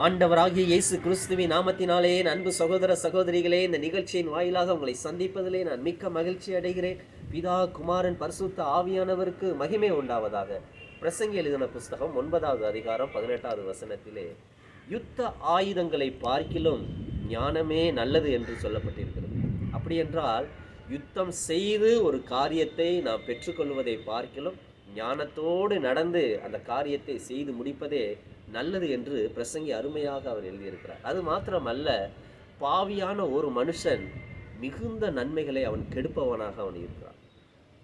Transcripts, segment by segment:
ஆண்டவராகிய இயேசு கிறிஸ்துவின் நாமத்தினாலே அன்பு சகோதர சகோதரிகளே இந்த நிகழ்ச்சியின் வாயிலாக உங்களை சந்திப்பதிலே நான் மிக்க மகிழ்ச்சி அடைகிறேன். பிதா குமாரன் பரிசுத்த ஆவியானவருக்கு மகிமை உண்டாவதாக. பிரசங்கி எழுதின புஸ்தகம் ஒன்பதாவது அதிகாரம் பதினெட்டாவது வசனத்திலே யுத்த ஆயுதங்களை பார்க்கிலும் ஞானமே நல்லது என்று சொல்லப்பட்டிருக்கிறது. அப்படி என்றால் யுத்தம் செய்து ஒரு காரியத்தை நாம் பெற்றுக்கொள்வதை பார்க்கிலும் ஞானத்தோடு நடந்து அந்த காரியத்தை செய்து முடிப்பதே நல்லது என்று பிரசங்கி அருமையாக அவர் எழுதியிருக்கிறார். அது மாத்திரமல்ல பாவியான ஒரு மனுஷன் மிகுந்த நன்மைகளை அவன் கெடுப்பவனாக அவன் இருக்கிறான்.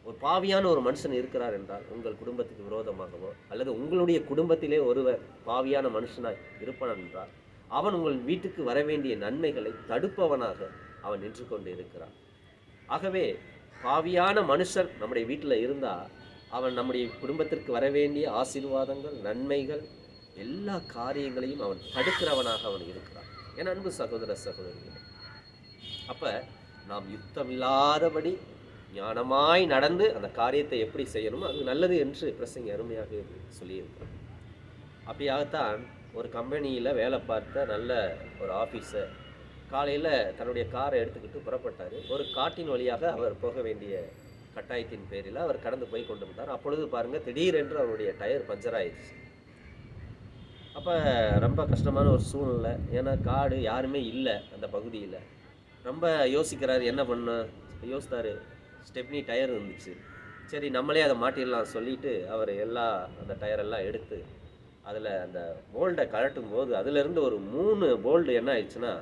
ஒரு பாவியான ஒரு மனுஷன் இருக்கிறார் என்றால் உங்கள் குடும்பத்துக்கு விரோதமாகவோ அல்லது உங்களுடைய குடும்பத்திலே ஒருவர் பாவியான மனுஷனாய் இருப்பான் என்றால் அவன் உங்கள் வீட்டுக்கு வர வேண்டிய நன்மைகளை தடுப்பவனாக அவன் நின்று கொண்டு இருக்கிறான். ஆகவே பாவியான மனுஷன் நம்முடைய வீட்டில் இருந்தால் அவன் நம்முடைய குடும்பத்திற்கு வர வேண்டிய ஆசீர்வாதங்கள் நன்மைகள் எல்லா காரியங்களையும் அவன் தடுக்கிறவனாக அவன் இருக்கிறான். என் அன்பு சகோதர சகோதரிகளே அப்போ நாம் யுத்தம் இல்லாதபடி ஞானமாய் நடந்து அந்த காரியத்தை எப்படி செய்யணுமோ அது நல்லது என்று பிரசங்க அருமையாக சொல்லியிருக்கிறோம் அப்படியாகத்தான் ஒரு கம்பெனியில் வேலை பார்த்த நல்ல ஒரு ஆஃபீஸர் காலையில் தன்னுடைய காரை எடுத்துக்கிட்டு புறப்பட்டார். ஒரு காட்டின் வழியாக அவர் போக வேண்டிய கட்டாயத்தின் பேரில் அவர் கடந்து போய் கொண்டு வந்தார் அப்பொழுது பாருங்கள் திடீரென்று அவருடைய டயர் பஞ்சர் ஆயிடுச்சு. அப்போ ரொம்ப கஷ்டமான ஒரு சூழ்நிலை. ஏன்னா காடு யாருமே இல்லை அந்த பகுதியில். ரொம்ப யோசிக்கிறாரு என்ன பண்ண? யோசித்தாரு ஸ்டெப்னி டயர் இருந்துச்சு. சரி நம்மளே அதை மாட்டிடலாம் சொல்லிட்டு அவர் எல்லா அந்த டயரெல்லாம் எடுத்து அதில் அந்த போல்டை கழட்டும் போது அதுலேருந்து ஒரு மூணு போல்டு என்ன ஆயிடுச்சுன்னா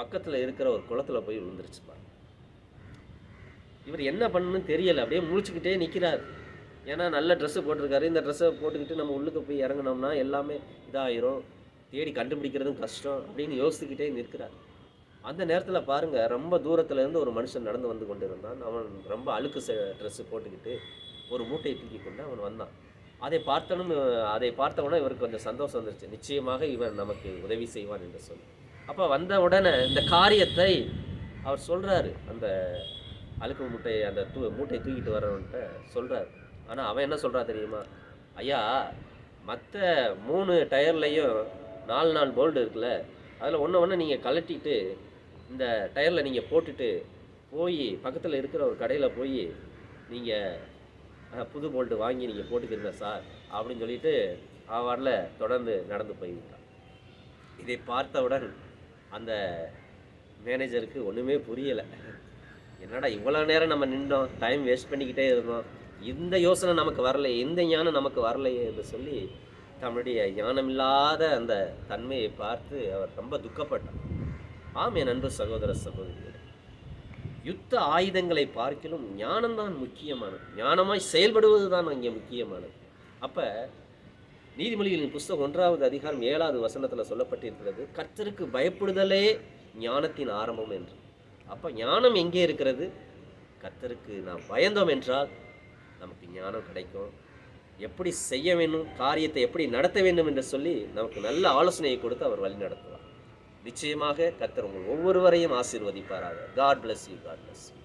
பக்கத்தில் இருக்கிற ஒரு குளத்துல போய் விழுந்துருச்சுப்பா இவர் என்ன பண்ணணும்னு தெரியலை. அப்படியே முழிச்சுக்கிட்டே நிற்கிறார் ஏன்னா நல்ல ட்ரெஸ்ஸு போட்டிருக்காரு. இந்த ட்ரெஸ்ஸை போட்டுக்கிட்டு நம்ம உள்ளுக்கு போய் இறங்குனோம்னா எல்லாமே இதாயிரும். தேடி கண்டுபிடிக்கிறதும் கஷ்டம் அப்படின்னு யோசிச்சுக்கிட்டே நிற்கிறார். அந்த நேரத்தில் பாருங்கள் ரொம்ப தூரத்துல இருந்து ஒரு மனுஷன் நடந்து வந்து கொண்டு இருந்தான் அவன் ரொம்ப அழுக்கு ட்ரெஸ்ஸு போட்டுக்கிட்டு ஒரு மூட்டையை தூக்கி கொண்டு அவன் வந்தான். அதை பார்த்தனும் அதை பார்த்தவுடனே இவருக்கு கொஞ்சம் சந்தோஷம் வந்துருச்சு. நிச்சயமாக இவன் நமக்கு உதவி செய்வான் என்று சொல்லி. அப்போ வந்த உடனே இந்த காரியத்தை அவர் சொல்கிறாரு அந்த அழுக்கு மூட்டையை அந்த தூ மூட்டையை தூக்கிட்டு வரவன்ட்ட சொல்கிறார் ஆனால் அவன் என்ன சொல்கிறா தெரியுமா? ஐயா மற்ற மூணு டயர்லையும் நாலு நாலு போல்டு இருக்குல்ல அதில் ஒன்று ஒன்று நீங்கள் கலட்டிட்டு இந்த டயரில் நீங்கள் போட்டுட்டு போய் பக்கத்தில் இருக்கிற ஒரு கடையில் போய் நீங்கள் புது போல்ட்டு வாங்கி நீங்கள் போட்டுக்கிறீங்க சார் அப்படின்னு சொல்லிட்டு அவரில் தொடர்ந்து நடந்து போய்விட்டான். இதை பார்த்தவுடன் அந்த மேனேஜருக்கு ஒன்றுமே புரியலை. என்னடா இவ்வளோ நேரம் நம்ம நின்றோம் டைம் வேஸ்ட் பண்ணிக்கிட்டே இருந்தோம். இந்த யோசனை நமக்கு வரலையே இந்த ஞானம் நமக்கு வரலையே என்று சொல்லி தன்னுடைய ஞானமில்லாத அந்த தன்மையை பார்த்து அவர் ரொம்ப துக்கப்பட்டார். ஆம் என் அன்பு சகோதர சகோதரிகளே யுத்த ஆயுதங்களை பார்க்கிலும் ஞானம்தான் முக்கியமானது. ஞானமாய் செயல்படுவது தான் அங்கே முக்கியமானது. அப்போ நீதிமொழிகளின் புஸ்தகம் ஒன்றாவது அதிகாரம் ஏழாவது வசனத்தில் சொல்லப்பட்டிருக்கிறது கர்த்தருக்கு பயப்படுதலே ஞானத்தின் ஆரம்பம் என்று. அப்போ ஞானம் எங்கே இருக்கிறது? கர்த்தருக்கு நாம் பயந்தோம் என்றால் ஞானம் கிடைக்கும். எப்படி செய்ய வேண்டும் காரியத்தை எப்படி நடத்த வேண்டும் என்று சொல்லி நமக்கு நல்ல ஆலோசனையை கொடுத்து அவர் வழி நடத்துவார். நிச்சயமாக கத்தர் உங்கள் ஒவ்வொருவரையும் ஆசீர்வதிப்பாராக. God bless you God bless you